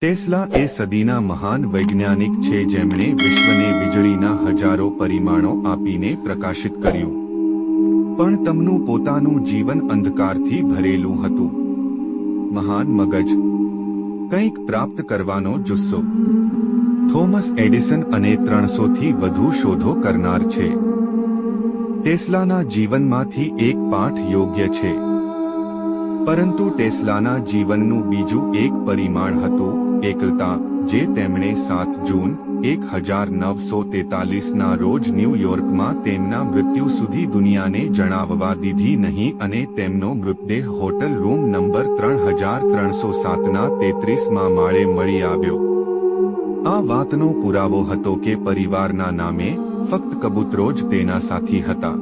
Tesla એ સદીના મહાન વૈજ્ઞાનિક છે જેમણે વિશ્વને વીજળીના હજારો પરિમાણો આપીને પ્રકાશિત કર્યું. પણ તમનું પોતાનું જીવન અંધકારથી ભરેલું હતું. મહાન મગજ. કંઈક પ્રાપ્ત કરવાનો જુસ્સો. થોમસ એડિસન અને ત્રણસોથી વધુ શોધો કરનાર છે. ટેસ્લાના જીવનમાંથી એક પાઠ યોગ્ય છે. પરંતુ ટેસ્લાના જીવનનું બીજું એક પરિમાણ હતું, એકલતા, જે તેમણે સાત જૂન, એક હજાર નવસો તેતાલીસના રોજ ન્યૂયોર્કમાં તેમના મૃત્યુ સુધી દુનિયાને જણાવવા દીધી નહીં અને તેમનો મૃતદેહ હોટલ રૂમ નંબર ત્રણ હજાર ત્રણસો સાતના તેત્રીસમાં માળે મળી આવ્યો. આ વાતનો પુરાવો હતો કે પરિવારના નામે ફક્ત કબૂતરો જ તેના સાથી હતા.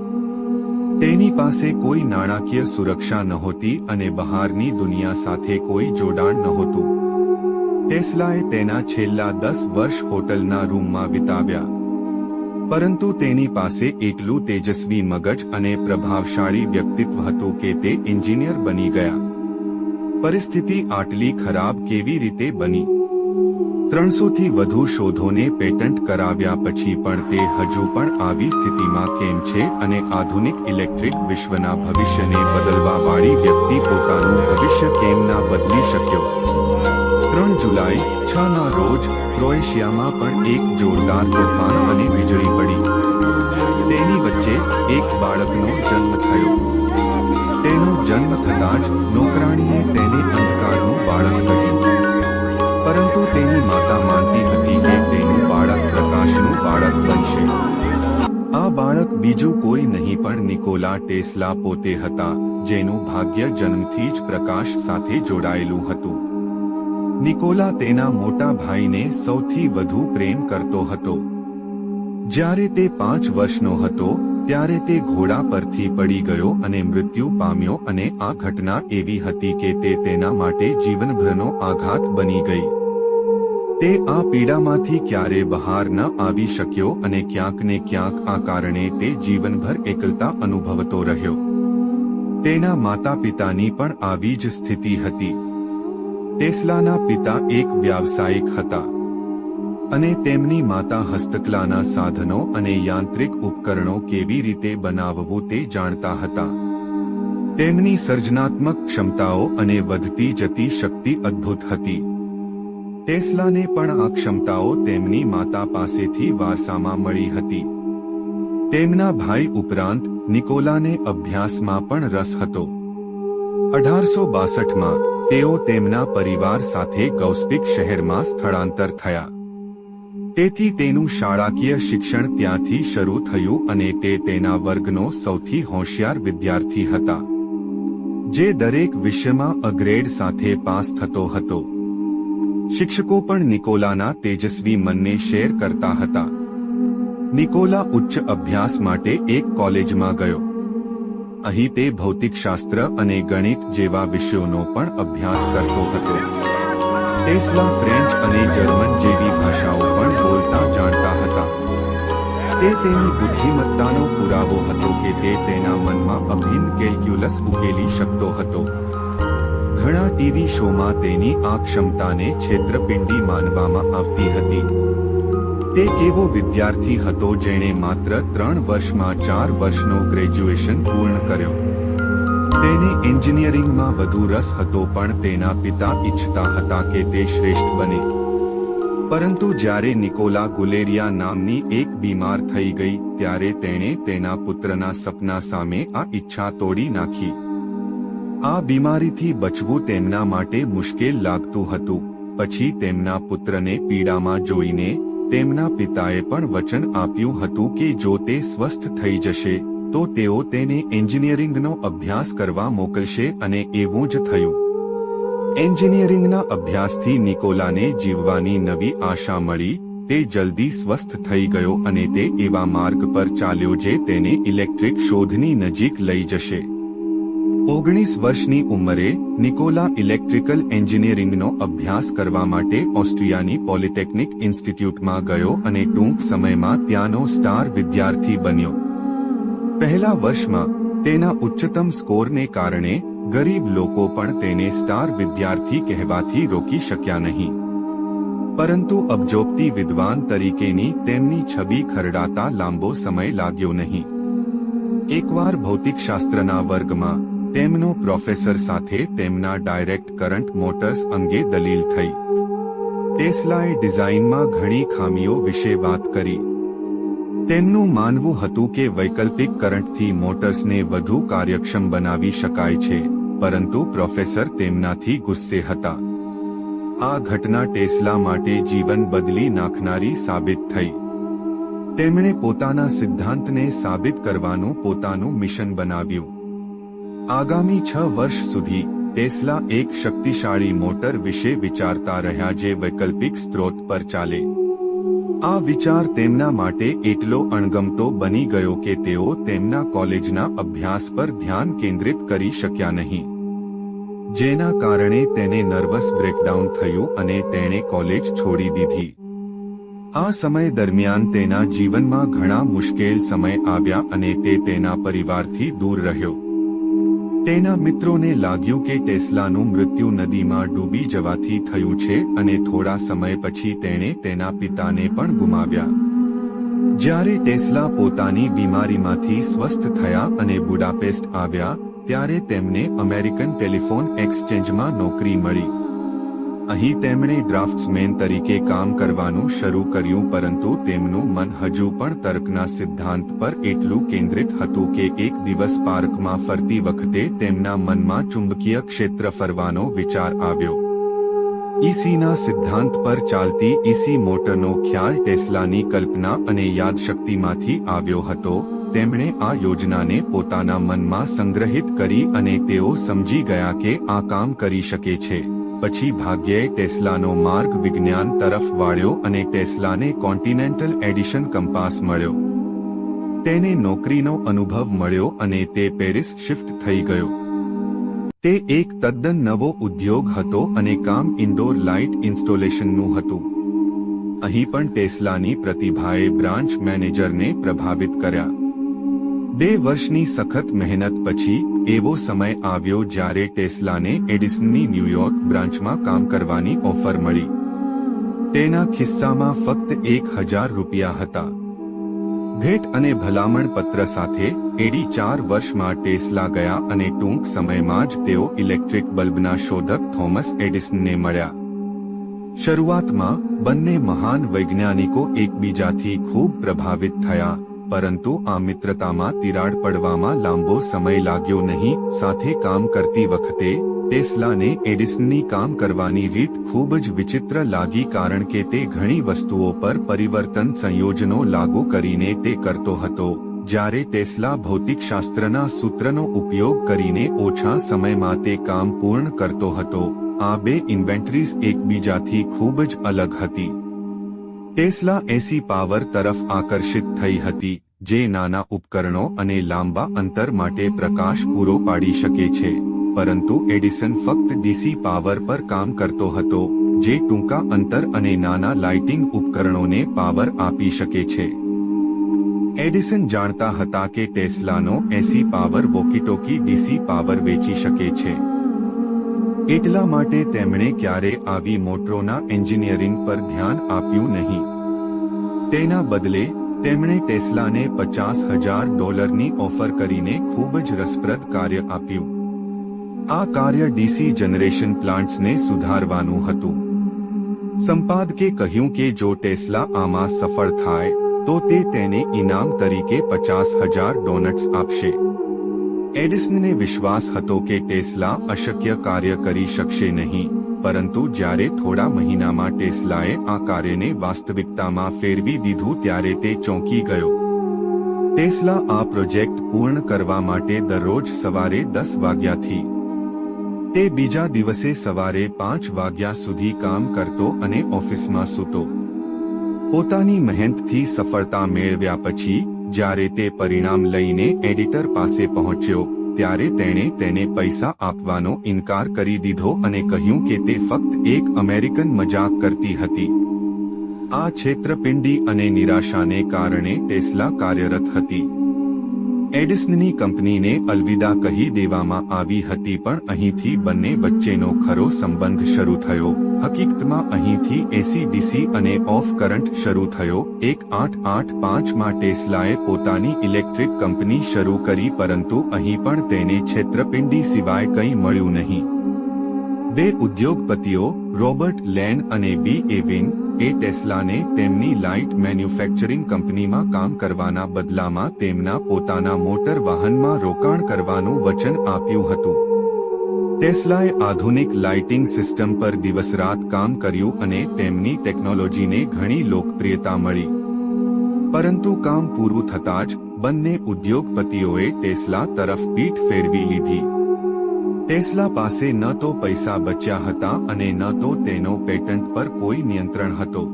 તેની પાસે કોઈ નાણાકીય સુરક્ષા નહોતી અને બહારની દુનિયા સાથે કોઈ જોડાણ નહોતું. ટેસ્લાએ તેના છેલ્લા દસ વર્ષ હોટલના રૂમમાં વિતાવ્યા. પરંતુ તેની પાસે એટલું તેજસ્વી મગજ અને પ્રભાવશાળી વ્યક્તિત્વ હતું કે તે એન્જિનિયર બની ગયા. પરિસ્થિતિ આટલી ખરાબ કેવી રીતે બની? ત્રણસોથી વધુ શોધોને પેટન્ટ કરાવ્યા પછી પણ તે હજુ પણ આવી સ્થિતિમાં કેમ છે અને આધુનિક ઇલેક્ટ્રિક વિશ્વના ભવિષ્યને બદલવા વાળી વ્યક્તિ પોતાનું ભવિષ્ય કેમ ના બદલી શક્યો? ત્રણ જુલાઈ છ ના રોજ, ક્રોએશિયામાં પણ એક જોરદાર તોફાન અને વીજળી પડી. તેની વચ્ચે એક બાળકનો જન્મ થયો. તેનો જન્મ થતાં જ નોકરાણીએ તેને અંધકારનું બાળક કહ્યું. બીજું કોઈ નહીં પણ નિકોલા ટેસ્લા પોતે હતા, જેનું ભાગ્ય જન્મથી જ પ્રકાશ સાથે જોડાયેલું હતું. નિકોલા તેના મોટા ભાઈને સૌથી વધુ પ્રેમ કરતો હતો. જ્યારે તે પાંચ વર્ષનો હતો, ત્યારે તે ઘોડા પરથી પડી ગયો અને મૃત્યુ પામ્યો અને આ ઘટના એવી હતી કે તે તેના માટે જીવનભરનો આઘાત બની ગઈ. તે આ પીડામાંથી ક્યારે બહાર ન આવી શક્યો અને ક્યાંક ને ક્યાંક આ કારણે તે જીવનભર એકલતા અનુભવતો રહ્યો. તેના માતા પિતાની પણ આવી જ સ્થિતિ હતી. ટેસ્લાના પિતા એક વ્યાવસાયિક હતા. અને તેમની માતા હસ્તકલાના સાધનો અને યાંત્રિક ઉપકરણો કેવી રીતે બનાવવું તે જાણતા હતા. તેમની સર્જનાત્મક ક્ષમતાઓ અને વધતી જતી શક્તિ અદ્ભુત હતી. ટેસ્લાને પણ આ ક્ષમતાઓ તેમની માતા પાસેથી વારસામાં મળી હતી. તેમના ભાઈ ઉપરાંત, નિકોલાને અભ્યાસમાં પણ રસ હતો. અઢારસો બાસઠમાં, તેઓ તેમના પરિવાર સાથે ગૌસ્પિક શહેરમાં સ્થળાંતર થયા. તેથી તેનું શાળાકીય શિક્ષણ ત્યાંથી શરૂ થયું અને તે તેના વર્ગનો સૌથી હોશિયાર વિદ્યાર્થી હતા. જે દરેક વિષયમાં અગ્રેડ સાથે પાસ થતો હતો. શિક્ષકો પણ નિકોલાના તેજસ્વી મનને શેર કરતા હતા. નિકોલા ઉચ્ચ અભ્યાસ માટે એક કોલેજમાં ગયો. અહીં તે ભૌતિકશાસ્ત્ર અને ગણિત જેવા વિષયોનો પણ અભ્યાસ કરતો હતો. ટેસ્લા, ફ્રેન્ચ અને જર્મન જેવી ભાષાઓ પણ બોલતા જાણતા હતા. તે તેની બુદ્ધિમત્તાનો પુરાવો હતો કે તે તેના મનમાં અભિન્ન કેલ્ક્યુલસ ઉકેલી શકતો હતો. ઘણા ટીવી શોમાં તેની આ ક્ષમતાને છેતરપિંડી માનવામાં આવતી હતી. તે કેવો વિદ્યાર્થી હતો જેણે માત્ર ત્રણ વર્ષમાં ચાર વર્ષનો ગ્રેજ્યુએશન પૂર્ણ કર્યો. તેને એન્જિનિયરિંગમાં વધુ રસ હતો પણ તેના પિતા ઈચ્છતા હતા કે તે શ્રેષ્ઠ બને. પરંતુ જ્યારે નિકોલા ગુલેરિયા નામની એક બીમાર થઈ ગઈ, ત્યારે તેણે તેના પુત્રના સપના સામે આ ઈચ્છા તોડી નાખી. આ બીમારીથી બચવું તેમના માટે મુશ્કેલ લાગતું હતું. પછી તેમના પુત્રને પીડામાં જોઈને તેમના પિતાએ પણ વચન આપ્યું હતું કે જો તે સ્વસ્થ થઈ જશે, તો તેઓ તેને એન્જિનિયરિંગનો અભ્યાસ કરવા મોકલશે અને એવું જ થયું. એન્જિનિયરિંગના અભ્યાસથી નિકોલાને જીવવાની નવી આશા મળી, તે જલ્દી સ્વસ્થ થઈ ગયો અને તે એવા માર્ગ પર ચાલ્યો જે તેને ઇલેક્ટ્રિક શોધની નજીક લઈ જશે. ઓગણીસ વર્ષની ઉંમરે નિકોલા ઇલેક્ટ્રિકલ એન્જિનિયરિંગનો અભ્યાસ કરવા માટે ઓસ્ટ્રિયાની પોલિટેકનિક ઇન્સ્ટિટ્યૂટમાં ગયો અને ટૂંક સમયમાં ત્યાંનો સ્ટાર વિદ્યાર્થી બન્યો. પહેલા વર્ષમાં તેના ઉચ્ચતમ સ્કોરને કારણે ગરીબ લોકો પણ તેને સ્ટાર વિદ્યાર્થી કહેવાથી રોકી શક્યા નહીં. પરંતુ અબજોપતી વિદ્વાન તરીકેની તેમની છબી ખરડાતા લાંબો સમય લાગ્યો નહીં. એકવાર ભૌતિકશાસ્ત્રના વર્ગમાં તેમનો પ્રોફેસર સાથે તેમના ડાયરેક્ટ કરંટ મોટર્સ અંગે દલીલ થઈ. ટેસ્લાએ ડિઝાઇનમાં ઘણી ખામીઓ વિશે વાત કરી. તેમનું માનવું હતું કે વૈકલ્પિક કરંટથી મોટર્સને વધુ કાર્યક્ષમ બનાવી શકાય છે, પરંતુ પ્રોફેસર તેમનાથી ગુસ્સે હતા. આ ઘટના ટેસ્લા માટે જીવન બદલી નાખનારી સાબિત થઈ. તેમણે પોતાના સિદ્ધાંતને સાબિત કરવાનું પોતાનું મિશન બનાવ્યું. આગામી છ વર્ષ સુધી ટેસ્લા એક શક્તિશાળી મોટર વિશે વિચારતા રહ્યા જે વૈકલ્પિક સ્ત્રોત પર ચાલે. આ વિચાર તેમના માટે એટલો અણગમતો બની ગયો કે તેઓ તેમના કોલેજના અભ્યાસ પર ધ્યાન કેન્દ્રિત કરી શક્યા નહીં. જેના કારણે તેને નર્વસ બ્રેકડાઉન થયું અને તેણે કોલેજ છોડી દીધી. આ સમય દરમિયાન તેના જીવનમાં ઘણા મુશ્કેલ સમય આવ્યા અને તે તેના પરિવારથી દૂર રહ્યો. તેના મિત્રોને લાગ્યું કે ટેસ્લાનું મૃત્યુ નદીમાં ડૂબી જવાથી થયું છે અને થોડા સમય પછી તેણે તેના પિતાને પણ ગુમાવ્યા. જ્યારે ટેસ્લા પોતાની બીમારીમાંથી સ્વસ્થ થયા અને બુડાપેસ્ટ આવ્યા, ત્યારે તેમને અમેરિકન ટેલિફોન એક્સચેન્જમાં નોકરી મળી. અહીં તેમણે ડ્રાફ્ટ્સમેન તરીકે કામ કરવાનું શરૂ કર્યું, પરંતુ તેમનું મન હજુ પણ તર્કના સિદ્ધાંત પર એટલું કેન્દ્રિત હતું કે એક દિવસ પાર્કમાં ફરતી વખતે તેમના મનમાં ચુંબકીય ક્ષેત્ર ફરવાનો વિચાર આવ્યો. ઈસીના સિદ્ધાંત પર ચાલતી ઈસી મોટરનો ખ્યાલ ટેસ્લાની કલ્પના અને યાદશક્તિમાંથી આવ્યો હતો. તેમણે આ યોજનાને પોતાના મનમાં સંગ્રહિત કરી અને તેઓ સમજી ગયા કે આ કામ કરી શકે છે. પછી ભાગ્યે ટેસ્લાનો માર્ગ વિજ્ઞાન તરફ વાળ્યો અને ટેસ્લાને કોન્ટિનેન્ટલ એડિશન કંપાસ મળ્યો. તેને નોકરીનો અનુભવ મળ્યો અને તે પેરિસ શિફ્ટ થઈ ગયો. તે એક તદ્દન નવો ઉદ્યોગ હતો અને કામ ઇન્ડોર લાઇટ ઇન્સ્ટોલેશનનું હતું. અહીં પણ ટેસ્લાની પ્રતિભાએ બ્રાન્ચ મેનેજરને પ્રભાવિત કર્યા. બે વર્ષની સખત મહેનત પછી, એવો સમય આવ્યો જ્યારે ટેસ્લાને એડિસનની ન્યૂયોર્ક બ્રાન્ચમાં કામ કરવાની ઓફર મળી. તેના ખિસ્સામાં ફક્ત એક હજાર રૂપિયા હતા. ભેટ અને ભલામણ પત્ર સાથે, એડી ચાર વર્ષમાં ટેસ્લા ગયા અને ટૂંક સમયમાં જ તેઓ ઇલેક્ટ્રિક બલ્બના શોધક થોમસ એડિસનને મળ્યા. શરૂઆતમાં, બંને મહાન વૈજ્ઞાનિકો એકબીજાથી ખૂબ પ્રભાવિત થયા. પરંતુ આ મિત્રતામાં તિરાડ પડવામાં લાંબો સમય લાગ્યો નહીં. સાથે કામ કરતી વખતે, ટેસ્લાને એડિસનની કામ કરવાની રીત ખૂબ જ વિચિત્ર લાગી કારણ કે તે ઘણી વસ્તુઓ પર પરિવર્તન સંયોજનો લાગુ કરીને તે કરતો હતો. જ્યારે ટેસ્લા ભૌતિકશાસ્ત્રના સૂત્રનો ઉપયોગ કરીને ઓછા સમયમાં તે કામ પૂર્ણ કરતો હતો, આ બે ઇન્વેન્ટરીઝ એકબીજાથી ખૂબ જ અલગ હતી. ટેસ્લા એસી પાવર તરફ આકર્ષિત થઈ હતી, જે નાના ઉપકરણો અને લાંબા અંતર માટે પ્રકાશ પૂરો પાડી શકે છે. પરંતુ એડિસન ફક્ત ડીસી પાવર પર કામ કરતો હતો, જે ટૂંકા અંતર અને નાના લાઇટિંગ ઉપકરણોને પાવર આપી શકે છે. એડિસન જાણતા હતા કે ટેસ્લાનો AC power walkie talkie DC power વેચી શકે છે. એટલા માટે તેમણે ક્યારે આવી મોટરોના એન્જિનિયરિંગ પર ધ્યાન આપ્યું નહીં. તેના બદલે, તેમણે ટેસ્લાને પચાસ હજાર ડોલરની ઓફર કરીને ખૂબ જ રસપ્રદ કાર્ય આપ્યું. આ કાર્ય ડીસી જનરેશન પ્લાન્ટ્સને સુધારવાનું હતું. સંપાદકે કહ્યું કે જો ટેસ્લા આમાં સફળ થાય, તો તે તેને ઇનામ તરીકે પચાસ હજાર ડોનટ્સ આપશે. એડિસનને વિશ્વાસ હતો કે ટેસ્લા અશક્ય કાર્ય કરી શકશે નહીં, પરંતુ જ્યારે થોડા મહિનામાં ટેસ્લાએ આ કાર્યને વાસ્તવિકતામાં ફેરવી દીધું ત્યારે તે ચોંકી ગયો. ટેસ્લા આ પ્રોજેક્ટ પૂર્ણ કરવા માટે દરરોજ સવારે દસ વાગ્યાથી, તે બીજા દિવસે સવારે પાંચ વાગ્યા સુધી કામ કરતો અને ઓફિસમાં સૂતો. પોતાની મહેનતથી સફળતા મેળવ્યા પછી જ્યારે તે પરિણામ લઈને એડિટર પાસે પહોંચ્યો, ત્યારે તેણે તેને પૈસા આપવાનો ઇનકાર કરી દીધો અને કહ્યું કે તે ફક્ત એક અમેરિકન મજાક કરતી હતી. આ છેતરપિંડી અને નિરાશાને કારણે ટેસ્લા કાર્યરત હતી. એડિસનની કંપનીને અલવિદા કહી દેવામાં આવી હતી, પણ અહીંથી બંને વચ્ચેનો ખરો સંબંધ શરૂ થયો. હકીકતમાં અહીંથી એસી ડીસી અને ઓફ કરંટ શરૂ થયો. એક આઠ આઠ પાંચમાં ટેસ્લાએ પોતાની ઇલેક્ટ્રિક કંપની શરૂ કરી પરંતુ અહીં પણ તેને છેતરપિંડી સિવાય કંઈ મળ્યું નહીં. બે ઉદ્યોગપતિઓ, રોબર્ટ લેન અને બી એવિન એ ટેસ્લાને તેમની લાઇટ મેન્યુફેક્ચરિંગ કંપનીમાં કામ કરવાના બદલામાં તેમના પોતાના મોટર વાહનમાં રોકાણ કરવાનું વચન આપ્યું હતું. ટેસ્લાએ આધુનિક લાઇટિંગ સિસ્ટમ પર દિવસરાત કામ કર્યું અને તેમની ટેકનોલોજીને ઘણી લોકપ્રિયતા મળી. પરંતુ કામ પૂરું થતાં જ બંને ઉદ્યોગપતિઓએ ટેસ્લા તરફ પીઠ ફેરવી લીધી. ટેસ્લા પાસે ન તો પૈસા બચ્યા હતા અને ન તો તેનો પેટન્ટ પર કોઈ નિયંત્રણ હતો.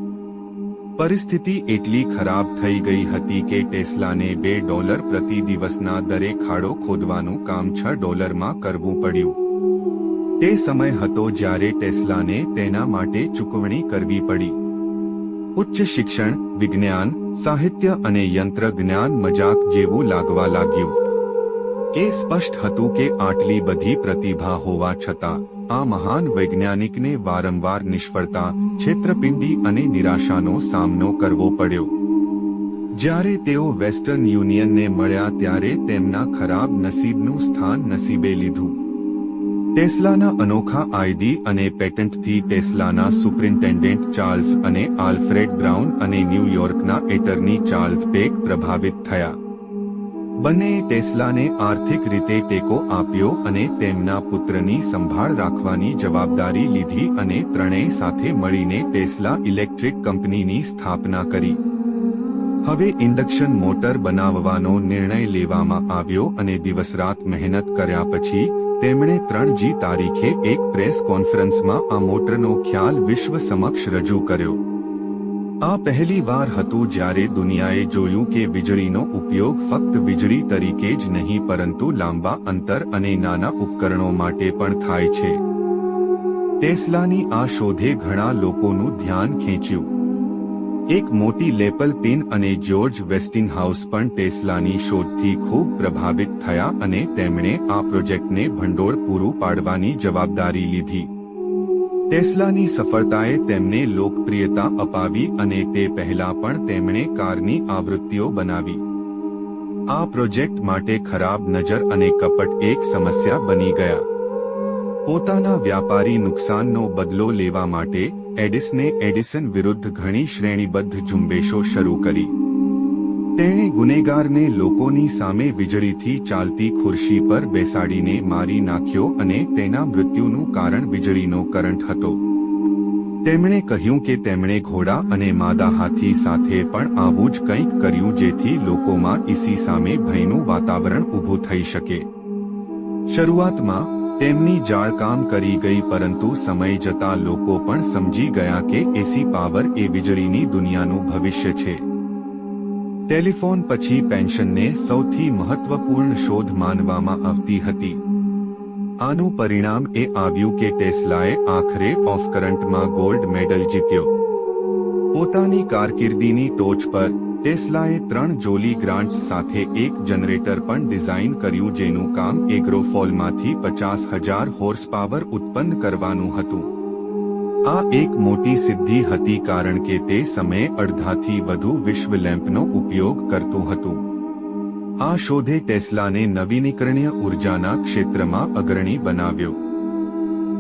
પરિસ્થિતિ એટલી ખરાબ થઈ ગઈ હતી કે ટેસ્લાને બે ડોલર પ્રતિ દિવસના દરે ખાડો ખોદવાનું કામ છ ડોલરમાં કરવું પડ્યું. તે સમય હતો જ્યારે ટેસ્લાને તેના માટે ચૂકવણી કરવી પડી. ઉચ્ચ શિક્ષણ, વિજ્ઞાન, સાહિત્ય અને યંત્ર જ્ઞાન મજાક જેવું લાગવા લાગ્યું. એ સ્પષ્ટ હતું કે આટલી બધી પ્રતિભા હોવા છતાં, આ મહાન વૈજ્ઞાનિકને વારંવાર નિષ્ફળતા, છેતરપિંડી અને નિરાશાનો સામનો કરવો પડ્યો. જ્યારે તેઓ વેસ્ટર્ન યુનિયનને મળ્યા ત્યારે તેમના ખરાબ નસીબનું સ્થાન નસીબે લીધું. ટેસ્લાના અનોખા આઈડી અને પેટન્ટથી ટેસ્લાના સુપ્રિન્ટેન્ડન્ટ ચાર્લ્સ અને આલ્ફ્રેડ બ્રાઉન અને ન્યૂયોર્કના એટર્ની ચાર્લ્સ પેક પ્રભાવિત થયા. બંનેએ ટેસ્લાને આર્થિક રીતે ટેકો આપ્યો અને તેમના પુત્રની સંભાળ રાખવાની જવાબદારી લીધી અને ત્રણેય સાથે મળીને ટેસ્લા ઇલેક્ટ્રિક કંપનીની સ્થાપના કરી. હવે ઇન્ડક્શન મોટર બનાવવાનો નિર્ણય લેવામાં આવ્યો અને દિવસરાત મહેનત કર્યા પછી તેમણે ત્રણ જી તારીખે એક પ્રેસ કોન્ફરન્સમાં આ મોટરનો ખ્યાલ વિશ્વ સમક્ષ રજૂ કર્યો. આ પહેલી વાર હતું જ્યારે દુનિયાએ જોયું કે વીજળીનો ઉપયોગ ફક્ત વીજળી તરીકે જ નહીં, પરંતુ લાંબા અંતર અને નાના ઉપકરણો માટે પણ થાય છે. ટેસ્લાની આ શોધે ઘણા લોકોનું ધ્યાન ખેંચ્યું. એક મોટી લેપલ પિન અને જ્યોર્જ વેસ્ટિનહાઉસ પણ ટેસ્લાની શોધથી ખૂબ પ્રભાવિત થયા અને તેમણે આ પ્રોજેક્ટને ભંડોળ પૂરું પાડવાની જવાબદારી લીધી. ટેસ્લાની સફળતાએ તેમને લોકપ્રિયતા અપાવી અને તે પહેલા પણ તેમણે કારની આવૃત્તિઓ બનાવી. આ પ્રોજેક્ટ માટે ખરાબ નજર અને કપટ એક સમસ્યા બની ગયા. પોતાના વ્યાપારી નુકસાનનો બદલો લેવા માટે એડિસને એડિસન વિરુદ્ધ ઘણી શ્રેણીબદ્ધ ઝુંબેશો શરૂ કરી. તેણે ગુનેગારને લોકોની સામે વીજળીથી ચાલતી ખુરશી પર બેસાડીને મારી નાખ્યો અને તેના મૃત્યુનું કારણ વીજળીનો કરંટ હતો. તેમણે કહ્યું કે તેમણે ઘોડા અને માદા હાથી સાથે પણ આવું જ કંઈક કર્યું જેથી લોકોમાં ઈસી સામે ભયનું વાતાવરણ ઊભું થઈ શકે. શરૂઆતમાં તેમની જાળ કામ કરી ગઈ, પરંતુ સમય જતા લોકો પણ સમજી ગયા કે એસી પાવર એ વીજળીની દુનિયાનું ભવિષ્ય છે. ટેલિફોન પછી પેન્શનને સૌથી મહત્વપૂર્ણ શોધ માનવામાં આવતી હતી. આનું પરિણામ એ આવ્યું કે ટેસ્લાએ આખરે ઓફ કરંટમાં ગોલ્ડ મેડલ જીત્યો. પોતાની કારકિર્દીની ટોચ પર ટેસ્લાએ ત્રણ જોલી ગ્રાન્ટ્સ સાથે એક જનરેટર પણ ડિઝાઇન કર્યું જેનું કામ એગ્રોફોલમાંથી પચાસ હજાર હોર્સ પાવર ઉત્પન્ન કરવાનું હતું. આ એક મોટી સિદ્ધિ હતી કારણ કે તે સમયે અડધાથી વધુ વિશ્વ લેમ્પનો ઉપયોગ કરતું હતું. આ શોધે ટેસ્લાને નવીનીકરણીય ઉર્જાના ક્ષેત્રમાં અગ્રણી બનાવ્યો.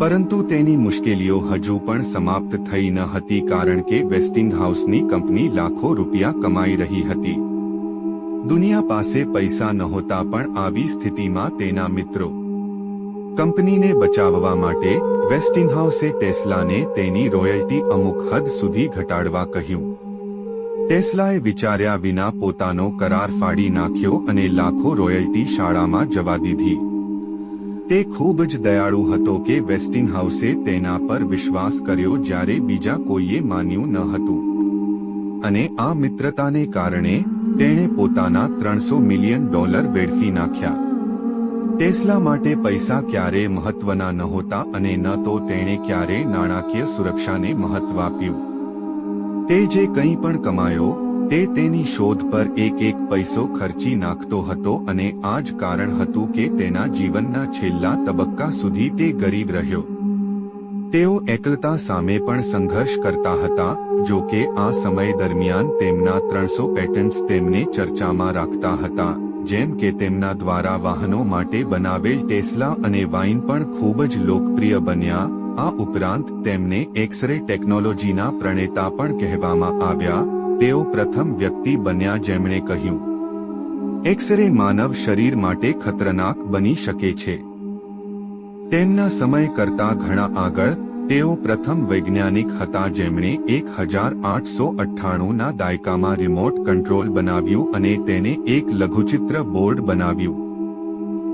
પરંતુ તેની મુશ્કેલીઓ હજુ પણ સમાપ્ત થઈ ન હતી કારણ કે વેસ્ટિંગહાઉસની કંપની લાખો રૂપિયા કમાઈ રહી હતી. દુનિયા પાસે પૈસા નહોતા પણ આવી સ્થિતિમાં તેના મિત્રો કંપનીને બચાવવા માટે વેસ્ટિંગહાઉસે ટેસ્લાને તેની રોયલ્ટી અમુક હદ સુધી ઘટાડવા કહ્યું. ટેસ્લાએ વિચાર્યા વિના પોતાનો કરાર ફાડી નાખ્યો અને લાખો રોયલ્ટી શાળામાં જવા દીધી. તે ખૂબ જ દયાળુ હતો કે વેસ્ટિંગહાઉસે તેના પર વિશ્વાસ કર્યો જ્યારે બીજા કોઈએ માન્યું ન હતું. અને આ મિત્રતાને કારણે તેણે પોતાના ત્રણસો મિલિયન ડોલર વેડફી નાખ્યા. ટેસ્લા માટે પૈસા ક્યારે મહત્વના નહોતા અને ન તો તેણે ક્યારે નાણાકીય સુરક્ષાને મહત્વ આપ્યું. તે જે કંઈ પણ કમાયો તે તેની શોધ પર એક એક પૈસો ખર્ચી નાખતો હતો અને આ જ કારણ હતું કે તેના જીવનના છેલ્લા તબક્કા સુધી તે ગરીબ રહ્યો. તેઓ એકલતા સામે પણ સંઘર્ષ કરતા હતા, જો કે આ સમય દરમિયાન તેમના ત્રણસો પેટન્ટ્સ તેમને ચર્ચામાં રાખતા હતા, જેમ કે તેમના દ્વારા વાહનો માટે બનાવેલ ટેસ્લા અને વાઇન પણ ખૂબ જ લોકપ્રિય બન્યા. આ ઉપરાંત તેમને એક્સરે ટેકનોલોજીના પ્રણેતા પણ કહેવામાં આવ્યા. તેઓ પ્રથમ વ્યક્તિ બન્યા જેમણે કહ્યું એક્સરે માનવ શરીર માટે ખતરનાક બની શકે છે. તેમના સમય કરતા ઘણા આગળ, તેઓ પ્રથમ વૈજ્ઞાનિક હતા જેમણે એક હજાર આઠસો અઠ્ઠાણુંના દાયકામાં રિમોટ કંટ્રોલ બનાવ્યું અને તેને એક લઘુચિત્ર બોર્ડ બનાવ્યું.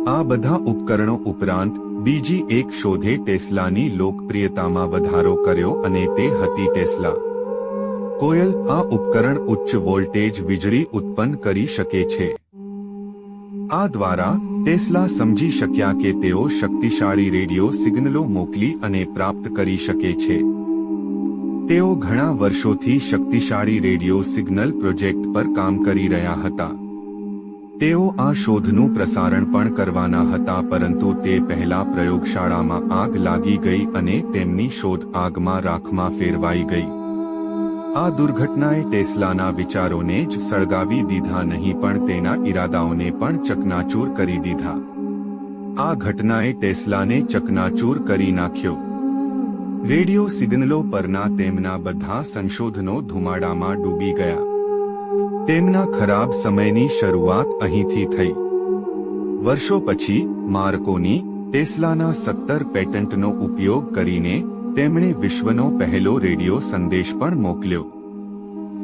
આ બધા ઉપકરણો ઉપરાંત, બીજી એક શોધે ટેસ્લાની લોકપ્રિયતામાં વધારો કર્યો અને તે હતી ટેસ્લા. કોયલ આ ઉપકરણ ઉચ્ચ વોલ્ટેજ વીજળી ઉત્પન્ન કરી શકે છે. આ દ્વારા ટેસ્લા સમજી શક્યા કે તેઓ શક્તિશાળી રેડિયો સિગ્નલો મોકલી અને પ્રાપ્ત કરી શકે છે. તેઓ ઘણા વર્ષોથી શક્તિશાળી રેડિયો સિગ્નલ પ્રોજેક્ટ પર કામ કરી રહ્યા હતા. તેઓ આ શોધનું પ્રસારણ પણ કરવાના હતા પરંતુ તે પહેલા પ્રયોગશાળામાં આગ લાગી ગઈ અને તેમની શોધ આગમાં રાખમાં ફેરવાઈ ગઈ. આ દુર્ઘટનાએ ટેસ્લાના વિચારોને જ સળગાવી દીધા નહીં પણ તેના ઈરાદાઓને પણ ચકનાચૂર કરી દીધા. આ ઘટનાએ ટેસ્લાને ચકનાચૂર કરી નાખ્યો. રેડિયો સિગ્નલો પરના તેમના બધા સંશોધનો ધુમાડામાં ડૂબી ગયા. તેમના ખરાબ સમયની શરૂઆત અહીંથી થઈ. વર્ષો પછી, માર્કોની ટેસ્લાના સત્તર પેટન્ટનો ઉપયોગ કરીને તેમણે વિશ્વનો પહેલો રેડિયો સંદેશ પણ મોકલ્યો.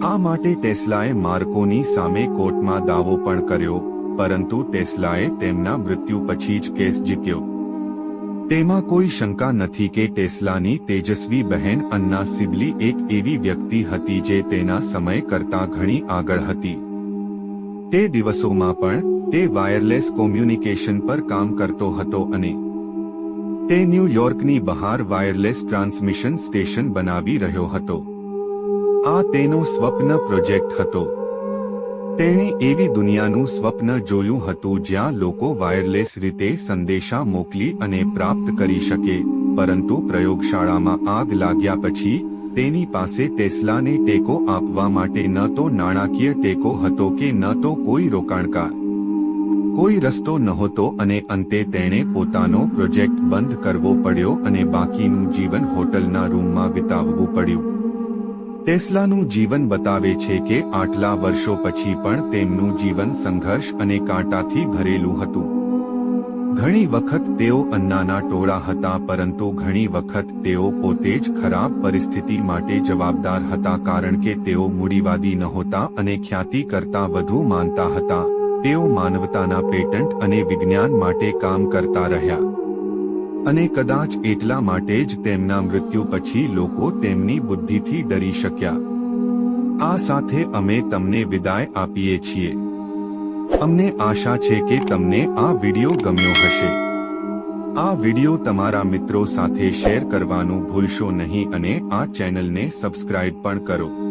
આ માટે ટેસ્લાએ માર્કોની સામે કોર્ટમાં દાવો પણ કર્યો, પરંતુ ટેસ્લાએ તેમના મૃત્યુ પછી જ કેસ જીત્યો. તેમાં કોઈ શંકા નથી કે ટેસ્લાની તેજસ્વી બહેન અન્ના સિબલી એક એવી વ્યક્તિ હતી જે તેના સમય કરતા ઘણી આગળ હતી. તે દિવસોમાં પણ તે વાયરલેસ કોમ્યુનિકેશન પર કામ કરતો હતો અને તે ન્યૂયોર્કની બહાર વાયરલેસ ટ્રાન્સમિશન સ્ટેશન બનાવી રહ્યો હતો. આ તેનો સ્વપ્ન પ્રોજેક્ટ હતો. તેણે એવી દુનિયાનું સ્વપ્ન જોયું હતું જ્યાં લોકો વાયરલેસ રીતે સંદેશા મોકલી અને પ્રાપ્ત કરી શકે, પરંતુ પ્રયોગશાળામાં આગ લાગ્યા પછી, તેની પાસે ટેસ્લાને ટેકો આપવા માટે ન તો નાણાકીય ટેકો હતો કે ન તો કોઈ રોકાણકાર. કોઈ રસ્તો નહોતો અને અંતે તેણે પોતાનો પ્રોજેક્ટ બંધ કરવો પડ્યો અને બાકીનું જીવન હોટલના રૂમમાં વિતાવવું પડ્યું. ટેસ્લાનું જીવન બતાવે છે કે આટલા વર્ષો પછી પણ તેમનું જીવન સંઘર્ષ અને કાંટાથી ભરેલું હતું. ઘણી વખત તેઓ અન્નાના ટોળા હતા પરંતુ ઘણી વખત તેઓ પોતે જ ખરાબ પરિસ્થિતિ માટે જવાબદાર હતા કારણ કે તેઓ મૂડીવાદી નહોતા અને ખ્યાતિ કરતા વધુ માનતા હતા. તેઓ માનવતાના પેટન્ટ અને વિજ્ઞાન માટે કામ કરતા રહ્યા. અને કદાચ એટલા માટે જ તેમના મૃત્યુ પછી લોકો તેમની બુદ્ધિથી ડરી શક્યા. આ સાથે અમે તમને વિદાય આપીએ છીએ. અમને આશા છે કે તમને આ વિડિયો ગમ્યો હશે. આ વિડિયો તમારા મિત્રો સાથે શેર કરવાનું ભૂલશો નહીં અને આ ચેનલને સબસ્ક્રાઇબ પણ કરો.